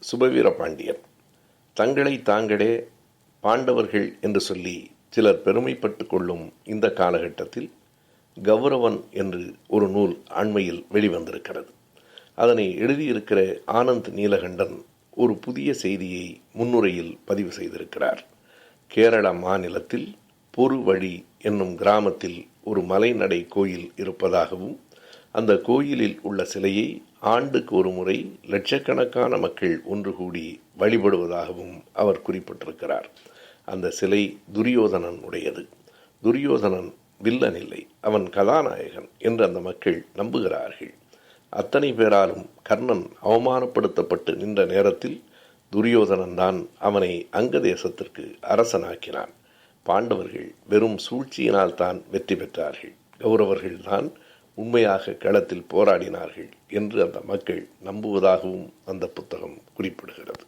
சுபவீர பாண்டியன் தங்களை தாங்களே பாண்டவர்கள் என்று சொல்லி சிலர் பெருமைப்பட்டு கொள்ளும் இந்த காலகட்டத்தில் கௌரவன் என்று ஒரு நூல் அண்மையில் வெளிவந்திருக்கிறது. அதனை எழுதியிருக்கிற ஆனந்த் நீலகண்டன் ஒரு புதிய செய்தியை முன்னுரையில் பதிவு செய்திருக்கிறார். கேரள மாநிலத்தில் பொறுவழி என்னும் கிராமத்தில் ஒரு மலைநடை கோயில் இருப்பதாகவும் அந்த கோயிலில் உள்ள சிலையை ஆண்டுக்கு ஒரு முறை லட்சக்கணக்கான மக்கள் ஒன்று கூடி வழிபடுவதாகவும் அவர் குறிப்பிட்டிருக்கிறார். அந்த சிலை துரியோதனன் உடையது. துரியோதனன் வில்லன் இல்லை. அவன் கதாநாயகன் என்று அந்த மக்கள் நம்புகிறார்கள். அத்தனை பேராலும் கர்ணன் அவமானப்படுத்தப்பட்டு நின்ற நேரத்தில் துரியோதனன் தான் அவனை அங்க தேசத்திற்கு அரசனாக்கினான். பாண்டவர்கள் வெறும் சூழ்ச்சியினால் தான் வெற்றி பெற்றார்கள். கௌரவர்கள்தான் உண்மையாக களத்தில் போராடினார்கள் என்று அந்த மக்கள் நம்புவதாகவும் அந்த புத்தகம் குறிப்பிடுகிறது.